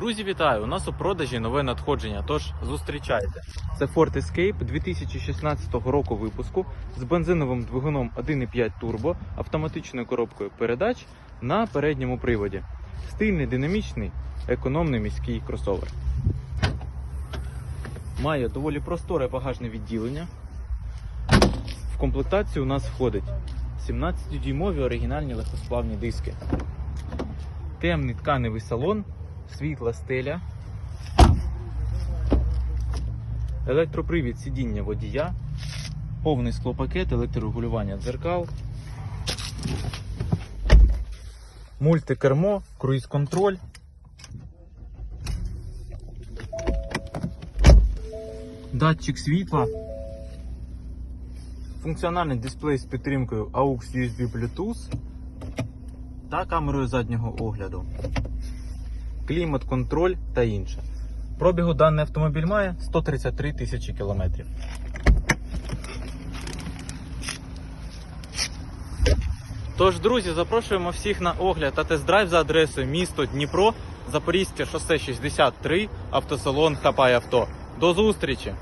Друзі, вітаю! У нас у продажі нове надходження. Тож зустрічайте. Це Ford Escape 2016 року випуску з бензиновим двигуном 1.5 турбо, автоматичною коробкою передач на передньому приводі. Стильний, динамічний, економний міський кросовер. Має доволі просторе багажне відділення. В комплектацію у нас входить 17-дюймові оригінальні легкосплавні диски темний тканевий салон, світла стеля, електропривід сидіння водія, повний склопакет, електрорегулювання дзеркал, мультикермо, круїз-контроль. Датчик світла, функціональний дисплей з підтримкою AUX USB Bluetooth та камерою заднього огляду, клімат-контроль та інше. Пробігу даний автомобіль має 133 тисячі кілометрів. Тож, друзі, запрошуємо всіх на огляд та тест-драйв за адресою місто Дніпро, Запорізьке шосе 63, автосалон Хапай Авто. До зустрічі!